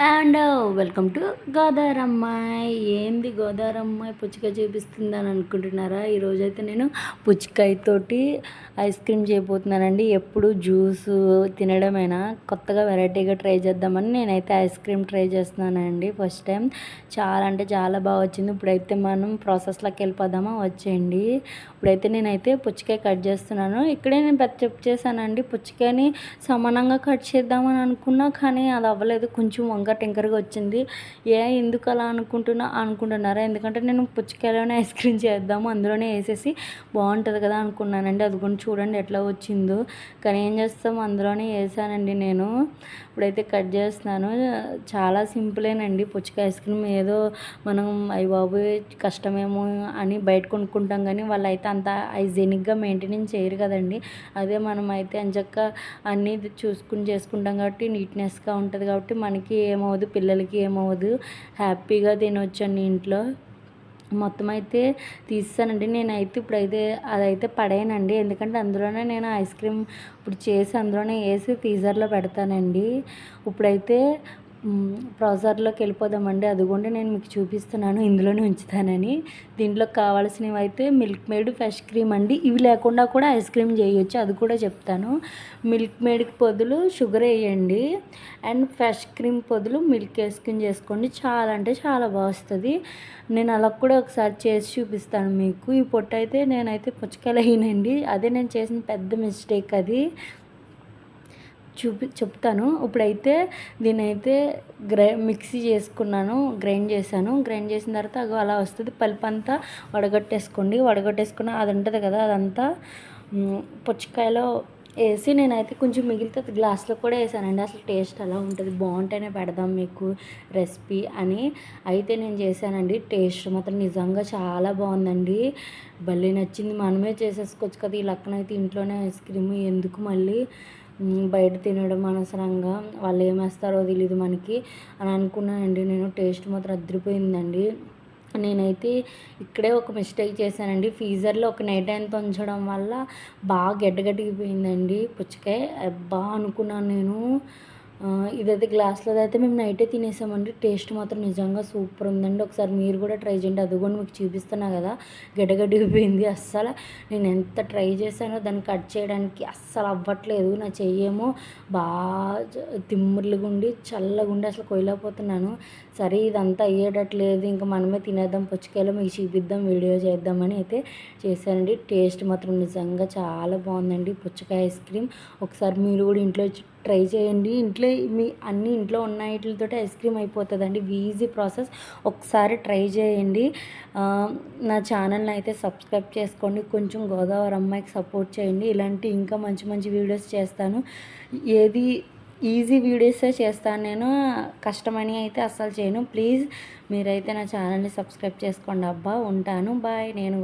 And welcome to గోదారమ్మాయి. ఏంది గోదారమ్మాయి? పుచ్చకాయ చూపిస్తుందని అనుకుంటున్నారా? ఈరోజైతే నేను పుచ్చకాయతోటి ఐస్ క్రీమ్ చేయబోతున్నానండి. ఎప్పుడు జ్యూస్ తినడమైనా? కొత్తగా వెరైటీగా ట్రై చేద్దామని నేనైతే ఐస్ క్రీమ్ ట్రై చేస్తున్నానండి. ఫస్ట్ టైం చాలా అంటే చాలా బాగా వచ్చింది. ఇప్పుడైతే మనం ప్రాసెస్లోకి వెళ్ళిపోదామా? వచ్చేయండి. ఇప్పుడైతే నేనైతే పుచ్చకాయ కట్ చేస్తున్నాను. ఇక్కడే నేను పెద్ద చెప్పు చేశానండి పుచ్చకాయని సమానంగా కట్ చేద్దామని అనుకున్నా కానీ అది అవ్వలేదు. కొంచెం వంక ఇంకా టెంకర్గా వచ్చింది. ఏ ఎందుకు అలా అనుకుంటున్నా అనుకుంటున్నారా? ఎందుకంటే నేను పుచ్చకాయలోనే ఐస్ క్రీమ్ చేద్దాము అందులోనే వేసేసి బాగుంటుంది కదా అనుకున్నానండి. అది కూడా చూడండి ఎట్లా వచ్చిందో. కానీ ఏం చేస్తాం అందులోనే వేసానండి నేను. ఇప్పుడైతే కట్ చేస్తున్నాను. చాలా సింపులేనండి. పుచ్చకాయ ఐస్ క్రీమ్ ఏదో మనం అయ్యి బాబు కష్టమేమో అని బయట కొనుక్కుంటాం కానీ వాళ్ళు అయితే అంత హైజీనిక్గా మెయింటెనెన్స్ చేయరు కదండి. అదే మనం అయితే అంచక్క అన్నీ చూసుకుని చేసుకుంటాం కాబట్టి నీట్నెస్గా ఉంటుంది కాబట్టి మనకి ఏమవ్వదు పిల్లలకి ఏమవ్వదు. హ్యాపీగా తినొచ్చండి ఇంట్లో. మొత్తం అయితే తీస్తానండి. నేనైతే ఇప్పుడైతే అదైతే పడేయనండి ఎందుకంటే అందులోనే నేను ఐస్ క్రీమ్ ఇప్పుడు చేసి అందులోనే వేసి ఫ్రీజర్లో పెడతానండి. ఇప్పుడైతే ప్రాసెసర్లోకి వెళ్ళిపోదామండి. అదిగోండి నేను మీకు చూపిస్తున్నాను. ఇందులోనే ఉంచుతానని. దీంట్లో కావాల్సినవి అయితే మిల్క్ మేడ్ ఫ్రెష్ క్రీమ్ అండి. ఇవి లేకుండా కూడా ఐస్ క్రీమ్ చేయొచ్చు అది కూడా చెప్తాను. మిల్క్ మేడ్కి పొదులు షుగర్ వేయండి. అండ్ ఫ్రెష్ క్రీమ్ పొదులు మిల్క్ వేసుకుని చేసుకోండి. చాలా అంటే చాలా బాగా వస్తుంది నేను అలా కూడా ఒకసారి చేసి చూపిస్తాను మీకు. ఈ పొట్టు అయితే నేనైతే పుచ్చకాయలు అయినండి అదే నేను చేసిన పెద్ద మిస్టేక్ అది. చూపి చెప్తాను. ఇప్పుడైతే దీనైతే గ్రై మిక్సీ చేసుకున్నాను గ్రైండ్ చేశాను. గ్రైండ్ చేసిన తర్వాత అగో అలా వస్తుంది. పల్పు అంతా వడగట్టేసుకోండి. వడగట్టేసుకున్న అది ఉంటుంది కదా అదంతా పుచ్చకాయలో వేసి నేనైతే కొంచెం మిగిలితే గ్లాస్లో కూడా వేసానండి. అసలు టేస్ట్ అలా ఉంటుంది. బాగుంటేనే పెడదాం మీకు రెసిపీ అని అయితే నేను చేశానండి. టేస్ట్ మాత్రం నిజంగా చాలా బాగుందండి. భలే నచ్చింది. మనమే చేసేసుకోవచ్చు కదా ఈ లక్కనైతే ఇంట్లోనే ఐస్ క్రీమ్. ఎందుకు మళ్ళీ? బయట తినడం అనవసరంగా వాళ్ళు ఏమేస్తారో తెలియదు మనకి అని అనుకున్నానండి. నేను టేస్ట్ మాత్రం అదిరిపోయిందండి. నేనైతే ఇక్కడే ఒక మిస్టేక్ చేశానండి. ఫీజర్లో ఒక నైట్ అంత ఉంచడం వల్ల బాగా గడ్డగడ్డిపోయిందండి పుచ్చకాయ బాగా అనుకున్నాను నేను. ఇదైతే గ్లాస్లో అయితే మేము నైటే తినేసామండి. టేస్ట్ మాత్రం నిజంగా సూపర్ ఉందండి. ఒకసారి మీరు కూడా ట్రై చేయండి. అది కూడా మీకు చూపిస్తున్నా కదా. గడ్డగడ్డిపోయింది. అస్సలు నేను ఎంత ట్రై చేశానో దాన్ని కట్ చేయడానికి అస్సలు అవ్వట్లేదు. నా చెయ్యేమో బాగా తిమ్ముర్లుగుండి చల్లగుండి అసలు కొయ్యలేకపోతున్నాను. సరే ఇదంతా అయ్యేటట్లేదు. ఇంకా మనమే తినేద్దాం పుచ్చకాయలు మీకు చూపిద్దాం వీడియో చేద్దామని అయితే చేశానండి. టేస్ట్ మాత్రం నిజంగా చాలా బాగుందండి. పుచ్చకాయ ఐస్ క్రీమ్. ఒకసారి మీరు కూడా ఇంట్లో ట్రై చేయండి. ఇంట్లో మీ అన్ని ఇంట్లో ఉన్న వీటితో ఐస్ క్రీమ్ అయిపోతుందండి. Easy process. ఒకసారి ట్రై చేయండి. నా ఛానల్ని అయితే సబ్స్క్రైబ్ చేసుకోండి. కొంచెం గోదావరి అమ్మాయికి సపోర్ట్ చేయండి. ఇలాంటి ఇంకా మంచి మంచి వీడియోస్ చేస్తాను. ఏది ఈజీ వీడియోసే చేస్తాను నేను. కష్టమని అయితే అస్సలు చేయను. ప్లీజ్ మీరైతే నా ఛానల్ని సబ్స్క్రైబ్ చేసుకోండి. అబ్బా ఉంటాను. బాయ్. నేను